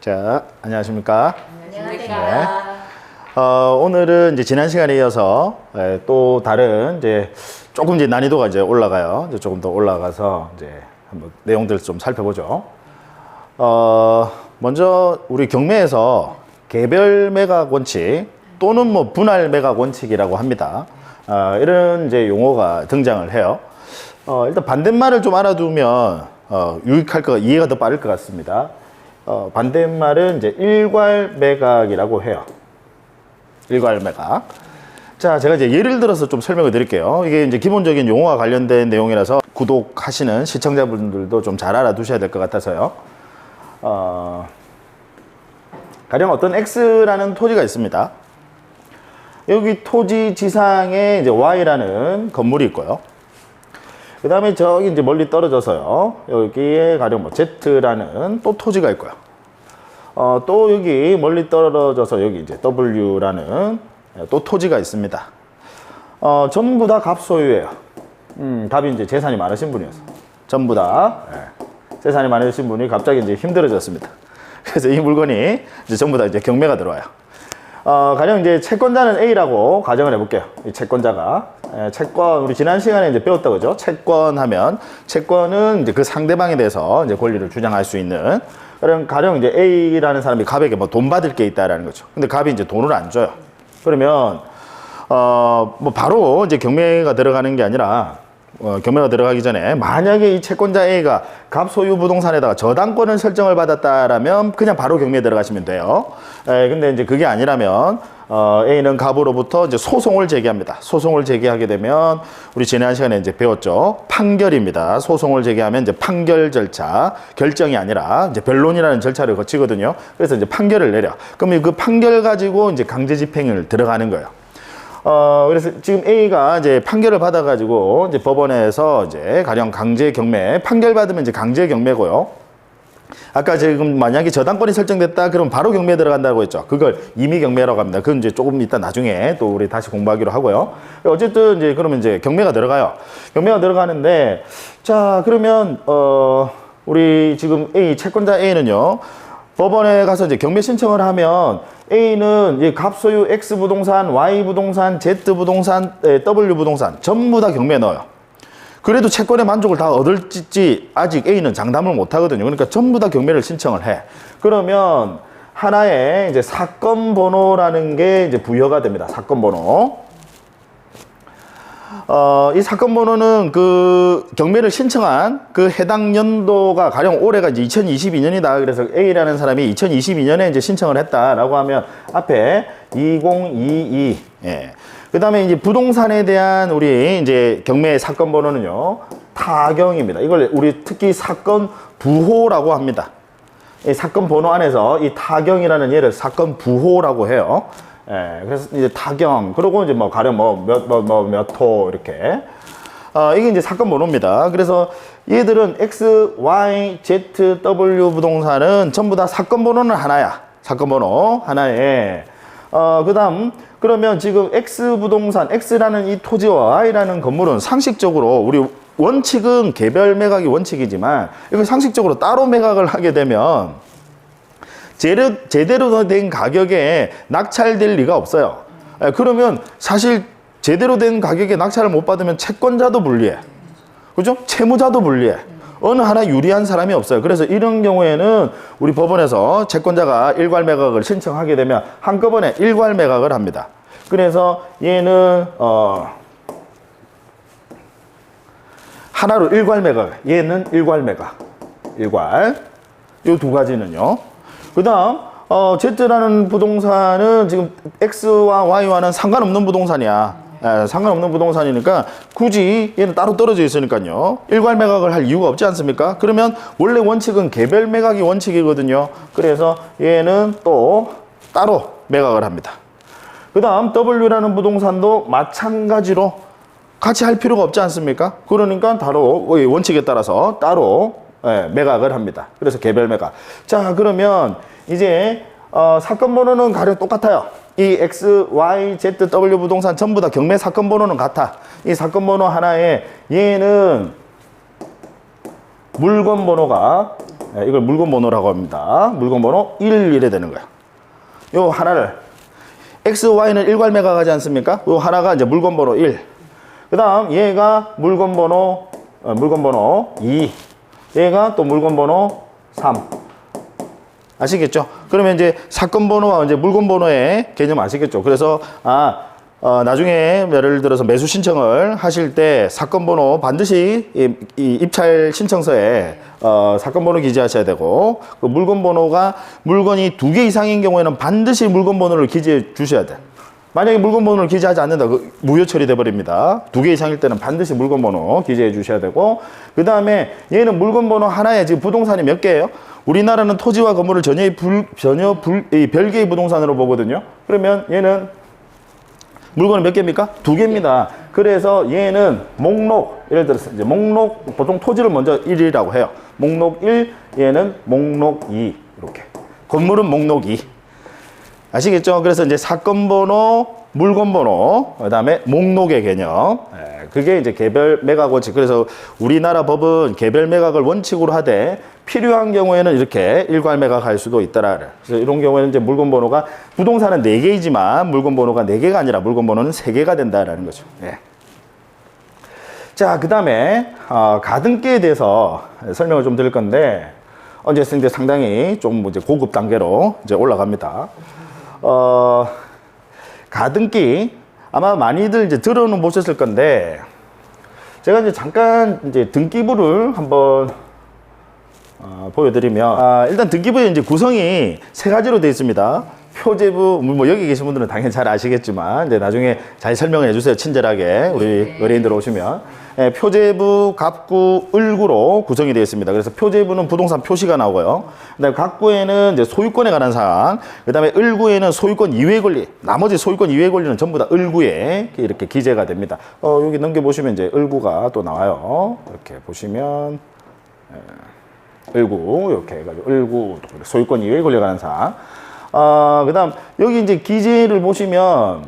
자, 안녕하십니까? 안녕하세요. 어, 오늘은 이제 지난 시간에 이어서 예, 또 다른 이제 조금 이제 난이도가 이제 올라가요. 이제 조금 더 올라가서 이제 한번 내용들을 좀 살펴보죠. 어, 먼저 우리 경매에서 개별 매각 원칙 또는 뭐 분할 매각 원칙이라고 합니다. 어, 이런 이제 용어가 등장을 해요. 어, 일단 반대말을 좀 알아두면 어, 유익할 거 이해가 더 빠를 것 같습니다. 어, 반대말은 이제 일괄 매각이라고 해요. 일괄 매각. 자, 제가 이제 예를 들어서 좀 설명을 드릴게요. 이게 이제 기본적인 용어와 관련된 내용이라서 구독하시는 시청자분들도 좀 잘 알아두셔야 될 것 같아서요. 어, 가령 어떤 X라는 토지가 있습니다. 여기 토지 지상에 이제 Y라는 건물이 있고요. 그 다음에 저기 이제 멀리 떨어져서요. 여기에 가령 뭐 Z라는 또 토지가 있고요. 어, 또 여기 멀리 떨어져서 여기 이제 W라는 또 토지가 있습니다. 어, 전부 다 갑소유예요. 음, 갑이 이제 재산이 많으신 분이어서. 전부 다 예, 재산이 많으신 분이 갑자기 이제 힘들어졌습니다. 그래서 이 물건이 이제 전부 다 이제 경매가 들어와요. 어, 가령 이제 채권자는 A라고 가정을 해볼게요. 이 채권자가. 예, 채권, 우리 지난 시간에 이제 배웠다 그죠? 채권 하면, 채권은 이제 그 상대방에 대해서 이제 권리를 주장할 수 있는. 그럼 가령 이제 A라는 사람이 갑에게 뭐 돈 받을 게 있다라는 거죠. 근데 갑이 이제 돈을 안 줘요. 그러면, 어, 뭐 바로 이제 경매가 들어가는 게 아니라, 어, 경매가 들어가기 전에 만약에 이 채권자 A가 갑 소유 부동산에다가 저당권을 설정을 받았다라면 그냥 바로 경매에 들어가시면 돼요. 에, 근데 이제 그게 아니라면 어, A는 갑으로부터 이제 소송을 제기합니다. 소송을 제기하게 되면 우리 지난 시간에 이제 배웠죠. 판결입니다. 소송을 제기하면 이제 판결 절차, 결정이 아니라 이제 변론이라는 절차를 거치거든요. 그래서 이제 판결을 내려. 그러면 그 판결 가지고 이제 강제 집행을 들어가는 거예요. 어, 그래서 지금 A가 이제 판결을 받아가지고 이제 법원에서 이제 가령 강제 경매, 판결 받으면 이제 강제 경매고요. 아까 지금 만약에 저당권이 설정됐다 그러면 바로 경매에 들어간다고 했죠. 그걸 임의 경매라고 합니다. 그건 이제 조금 이따 나중에 또 우리 다시 공부하기로 하고요. 어쨌든 이제 그러면 이제 경매가 들어가요. 경매가 들어가는데 자, 그러면 어 우리 지금 A 채권자 A는요. 법원에 가서 이제 경매 신청을 하면 A는 이 갑소유 X 부동산, Y 부동산, Z 부동산, 에, W 부동산 전부 다 경매에 넣어요. 그래도 채권의 만족을 다 얻을지 아직 A는 장담을 못 하거든요. 그러니까 전부 다 경매를 신청을 해. 그러면 하나의 이제 사건 번호라는 게 이제 부여가 됩니다. 사건 번호. 어, 이 사건 번호는 그 경매를 신청한 그 해당 연도가 가령 올해가 이제 2022년이다. 그래서 A라는 사람이 2022년에 이제 신청을 했다라고 하면 앞에 2022. 예. 그 다음에 이제 부동산에 대한 우리 이제 경매 사건 번호는요, 타경입니다. 이걸 우리 특히 사건 부호라고 합니다. 이 사건 번호 안에서 이 타경이라는 얘를 사건 부호라고 해요. 예, 그래서 이제 타경, 그리고 이제 뭐 가령 뭐 몇, 뭐, 뭐, 몇 호, 이렇게. 어, 이게 이제 사건 번호입니다. 그래서 얘들은 X, Y, Z, W 부동산은 전부 다 사건 번호는 하나야. 사건 번호 하나에. 어, 그 다음, 그러면 지금 X 부동산, X라는 이 토지와 Y라는 건물은 상식적으로 우리 원칙은 개별 매각이 원칙이지만 이거 상식적으로 따로 매각을 하게 되면 제대로, 제대로 된 가격에 낙찰될 리가 없어요. 예, 그러면 사실 제대로 된 가격에 낙찰을 못 받으면 채권자도 불리해. 그죠? 채무자도 불리해. 어느 하나 유리한 사람이 없어요. 그래서 이런 경우에는 우리 법원에서 채권자가 일괄 매각을 신청하게 되면 한꺼번에 일괄 매각을 합니다. 그래서 얘는 어 하나로 일괄 매각, 얘는 일괄 매각, 일괄. 요 두 가지는요. 그 다음, 어, Z라는 부동산은 지금 X와 Y와는 상관없는 부동산이야. 예, 상관없는 부동산이니까 굳이 얘는 따로 떨어져 있으니까요. 일괄 매각을 할 이유가 없지 않습니까? 그러면 원래 원칙은 개별 매각이 원칙이거든요. 그래서 얘는 또 따로 매각을 합니다. 그 다음 W라는 부동산도 마찬가지로 같이 할 필요가 없지 않습니까? 그러니까 따로 원칙에 따라서 따로 예, 매각을 합니다. 그래서 개별 매각. 자 그러면 이제 어, 사건 번호는 가령 똑같아요. 이 X, Y, Z, W 부동산 전부 다 경매 사건 번호는 같아. 이 사건 번호 하나에 얘는 물건 번호가 예, 이걸 물건 번호라고 합니다. 물건 번호 1 이래 되는 거야. 요 하나를 X, Y는 일괄매가 가지 않습니까? 요 하나가 이제 물건 번호 1. 그 다음 얘가 물건 번호 어, 물건 번호 2. 얘가 또 물건 번호 3. 아시겠죠? 그러면 이제 사건 번호와 이제 물건 번호의 개념 아시겠죠? 그래서 아 어, 나중에 예를 들어서 매수 신청을 하실 때 사건 번호 반드시 이, 이 입찰 신청서에 어, 사건 번호 기재하셔야 되고 그 물건 번호가 물건이 두 개 이상인 경우에는 반드시 물건 번호를 기재해 주셔야 돼. 만약에 물건 번호를 기재하지 않는다, 그 무효 처리돼 버립니다. 두 개 이상일 때는 반드시 물건 번호 기재해 주셔야 되고, 그 다음에 얘는 물건 번호 하나에 지금 부동산이 몇 개예요? 우리나라는 토지와 건물을 전혀 불, 전혀 불, 이 별개의 부동산으로 보거든요. 그러면 얘는 물건은 몇 개입니까? 두 개입니다. 그래서 얘는 목록, 예를 들어서 이제 목록, 보통 토지를 먼저 1이라고 해요. 목록 1, 얘는 목록 2. 이렇게. 건물은 목록 2. 아시겠죠? 그래서 이제 사건 번호, 물건 번호, 그 다음에 목록의 개념. 예, 그게 이제 개별 매각 원칙. 그래서 우리나라 법은 개별 매각을 원칙으로 하되 필요한 경우에는 이렇게 일괄 매각할 수도 있더라. 그래서 이런 경우에는 이제 물건 번호가 부동산은 4개이지만 물건 번호가 4개가 아니라 물건 번호는 3개가 된다라는 거죠. 예. 자, 그 다음에, 어, 가등기에 대해서 설명을 좀 드릴 건데, 언제 쓰는데 상당히 좀 이제 고급 단계로 이제 올라갑니다. 어, 가등기 아마 많이들 이제 들어는 보셨을 건데 제가 이제 잠깐 이제 등기부를 한번 어, 보여드리면 아, 일단 등기부의 이제 구성이 세 가지로 되어 있습니다. 표제부 뭐 여기 계신 분들은 당연히 잘 아시겠지만 이제 나중에 잘 설명해 주세요 친절하게 우리 의뢰인들 오시면 예, 표제부, 갑구, 을구로 구성이 되어 있습니다. 그래서 표제부는 부동산 표시가 나오고요. 그다음에 갑구에는 이제 소유권에 관한 사항, 그다음에 을구에는 소유권 이외 권리, 나머지 소유권 이외 권리는 전부 다 을구에 이렇게 기재가 됩니다. 어, 여기 넘겨 보시면 이제 을구가 또 나와요. 이렇게 보시면 예, 을구 이렇게 해가지고 을구 소유권 이외 권리에 관한 사항. 아, 그 다음 여기 이제 기재를 보시면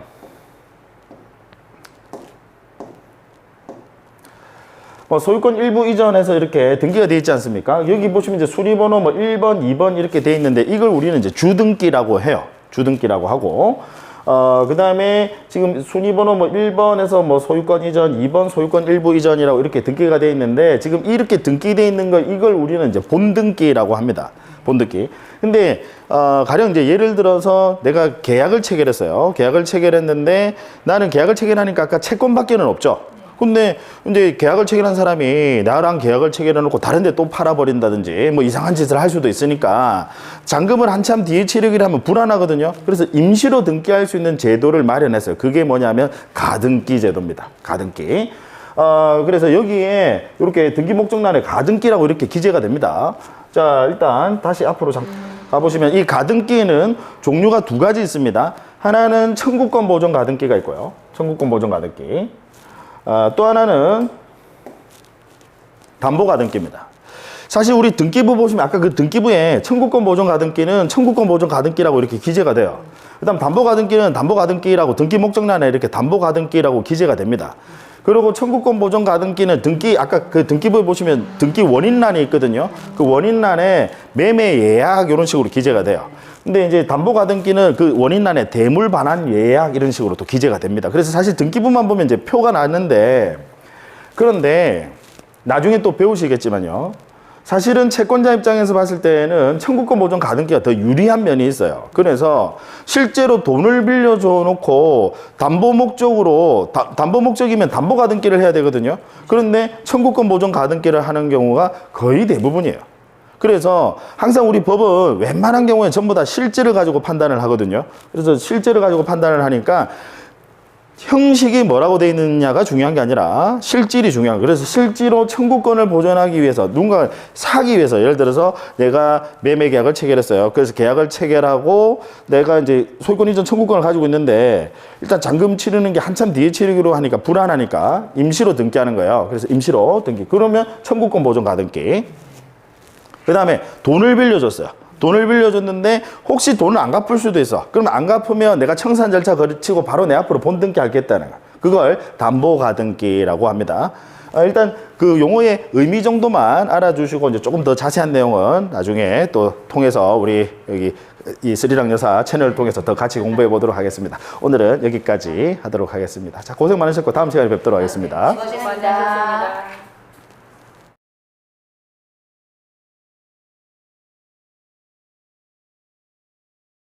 뭐 소유권 일부 이전해서 이렇게 등기가 되어 있지 않습니까? 여기 보시면 이제 수리번호 뭐 1번, 2번 이렇게 되어 있는데 이걸 우리는 이제 주등기라고 해요. 주등기라고 하고 어, 그 다음에 지금 순위번호 뭐 1번에서 뭐 소유권 이전, 2번 소유권 일부 이전이라고 이렇게 등기가 되어 있는데 지금 이렇게 등기되어 있는 거 이걸 우리는 이제 본등기라고 합니다. 본등기. 근데 어, 가령 이제 예를 들어서 내가 계약을 체결했어요. 계약을 체결했는데 나는 계약을 체결하니까 아까 채권밖에는 없죠. 근데 이제 계약을 체결한 사람이 나랑 계약을 체결해 놓고 다른 데 또 팔아버린다든지 뭐 이상한 짓을 할 수도 있으니까 잔금을 한참 뒤에 치르기를 하면 불안하거든요. 그래서 임시로 등기할 수 있는 제도를 마련했어요. 그게 뭐냐면 가등기 제도입니다. 가등기. 어, 그래서 여기에 이렇게 등기 목적란에 가등기라고 이렇게 기재가 됩니다. 자, 일단 다시 앞으로 잠 가보시면 이 가등기에는 종류가 두 가지 있습니다. 하나는 청구권 보존 가등기가 있고요. 청구권 보존 가등기. 아, 또 하나는 담보 가등기입니다. 사실 우리 등기부 보시면 아까 그 등기부에 청구권 보존 가등기는 청구권 보존 가등기라고 이렇게 기재가 돼요. 그다음 담보 가등기는 담보 가등기라고 등기 목적란에 이렇게 담보 가등기라고 기재가 됩니다. 그리고 청구권 보존 가등기는 등기 아까 그 등기부에 보시면 등기 원인란이 있거든요. 그 원인란에 매매 예약 이런 식으로 기재가 돼요. 근데 이제 담보 가등기는 그 원인란에 대물 반환 예약 이런 식으로 또 기재가 됩니다. 그래서 사실 등기부만 보면 이제 표가 나는데 그런데 나중에 또 배우시겠지만요. 사실은 채권자 입장에서 봤을 때는 청구권 보존 가등기가 더 유리한 면이 있어요. 그래서 실제로 돈을 빌려줘 놓고 담보 목적으로 다- 담보 목적이면 담보 가등기를 해야 되거든요. 그런데 청구권 보존 가등기를 하는 경우가 거의 대부분이에요. 그래서 항상 우리 법은 웬만한 경우에 전부 다 실제를 가지고 판단을 하거든요. 그래서 실제를 가지고 판단을 하니까 형식이 뭐라고 돼 있느냐가 중요한 게 아니라 실질이 중요한 거예요. 그래서 실제로 청구권을 보존하기 위해서 누군가 사기 위해서 예를 들어서 내가 매매 계약을 체결했어요. 그래서 계약을 체결하고 내가 이제 소유권 이전 청구권을 가지고 있는데 일단 잔금 치르는 게 한참 뒤에 치르기로 하니까 불안하니까 임시로 등기하는 거예요. 그래서 임시로 등기. 그러면 청구권 보존 가등기. 그 다음에 돈을 빌려줬어요. 돈을 빌려줬는데 혹시 돈을 안 갚을 수도 있어. 그러면 안 갚으면 내가 청산 절차 거치고 바로 내 앞으로 본등기 하겠다는 거야. 그걸 담보 가등기라고 합니다. 어, 일단 그 용어의 의미 정도만 알아주시고 이제 조금 더 자세한 내용은 나중에 또 통해서 우리 여기 이 스리랑 여사 채널을 통해서 더 같이 공부해 보도록 하겠습니다. 오늘은 여기까지 하도록 하겠습니다. 자 고생 많으셨고 다음 시간에 뵙도록 하겠습니다. 수고하셨습니다.